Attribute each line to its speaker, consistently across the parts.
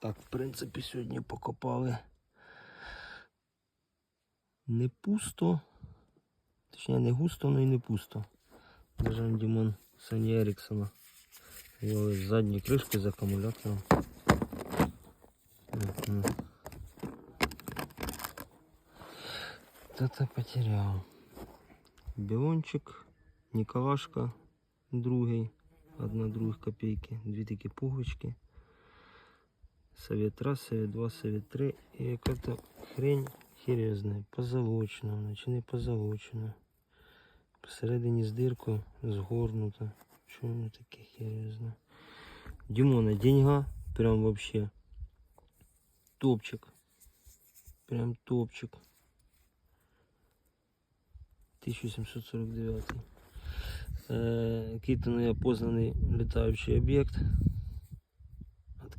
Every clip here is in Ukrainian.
Speaker 1: Так, в принципі, сьогодні покопали не пусто. Точніше, не густо, але й не пусто. Даже Дімон Сані Еріксона. Його з кришки з акумулятором. Та-то потеряв. Біончик, Ніколашка, другий, одна других копійки, дві такі пуговички. Совет раз, совет два, совет три. І яка-то хрень херезна, позолочена, вона чи не позолочена. Посередині з диркою згорнута. Що воно таке херезне? Дімона, деньга, прям вообще. Топчик. Прям топчик. 1749. Е, Який-то неопознаний літаючий об'єкт.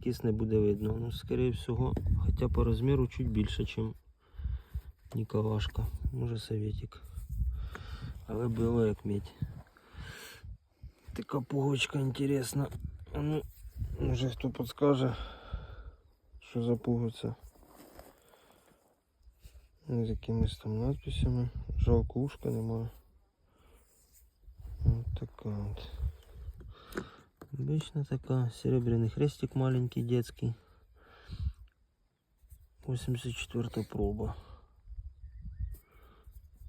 Speaker 1: Откис не буде видно. Ну, скорее всього, хоча по розміру чуть більше, ніж Ніколашка. Може советик. Але було як медь. Така пуговичка інтересна. Ну, може хто підскаже, що за пуговиця. Ну, З якимись там надписями. Жалко ушка немає. Вот така вот. Обычно такая. Серебряный хрестик маленький, детский. 84 проба.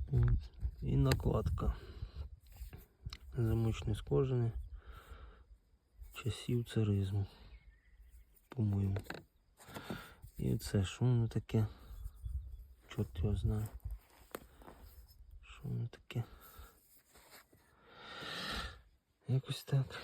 Speaker 1: Вот. И накладка. Замочный з кожани. Часів царизму. По-моєму. І це що воно таке? Чорт його знає. Що воно таке? Якось так.